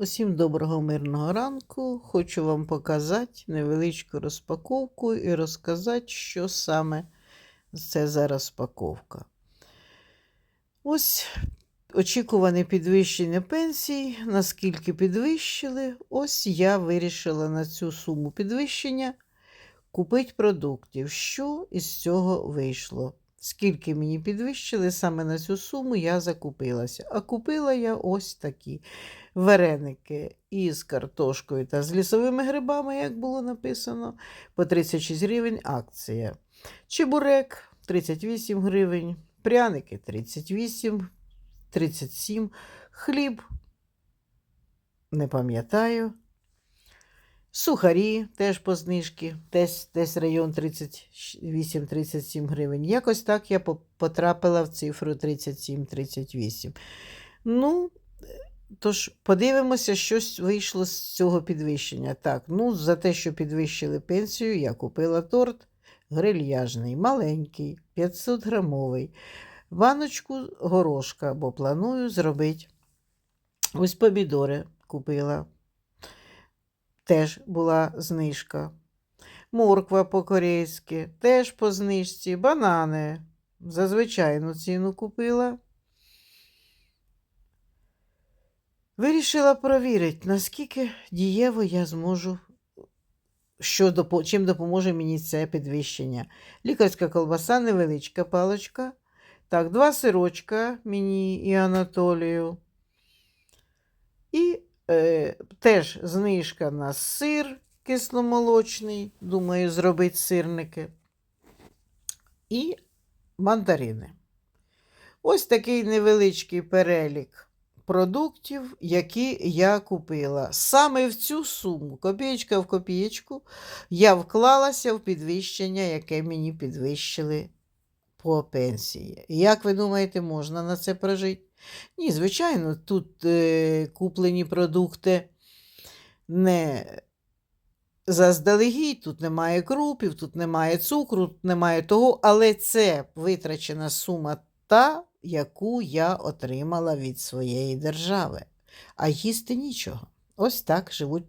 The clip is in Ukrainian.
Усім доброго мирного ранку. Хочу вам показати невеличку розпаковку і розказати, що саме це за розпаковка. Ось очікуване підвищення пенсій. Наскільки підвищили, ось я вирішила на цю суму підвищення купити продуктів. Що із цього вийшло? Скільки мені підвищили, саме на цю суму я закупилася. А купила я ось такі вареники із картошкою та з лісовими грибами, як було написано, по 36 гривень акція. Чебурек 38 гривень, пряники 38, 37, хліб, не пам'ятаю. Сухарі теж по знижці, десь, десь район 38-37 гривень. Якось так я потрапила в цифру 37-38. Ну, тож подивимося, що вийшло з цього підвищення. Так, ну, за те, що підвищили пенсію, я купила торт грильяжний, маленький, 500 грамовий, баночку горошка, бо планую зробити. Ось помідори купила. Теж була знижка. Морква по-корейськи, теж по знижці, банани. За звичайну ціну купила. Вирішила провірити, наскільки дієво я зможу, що чим допоможе мені це підвищення. Лікарська колбаса, невеличка паличка. Так, два сирочка мені і Анатолію. Е, теж знижка на сир кисломолочний. Думаю, зробити сирники. І мандарини. Ось такий невеличкий перелік продуктів, які я купила. Саме в цю суму, копієчка в копієчку, я вклалася в підвищення, яке мені підвищили по пенсії. Як ви думаєте, можна на це прожити? Ні, звичайно, тут е, куплені продукти не заздалегідь, тут немає крупів, тут немає цукру, тут немає того, але це витрачена сума та, яку я отримала від своєї держави. А їсти нічого. Ось так живуть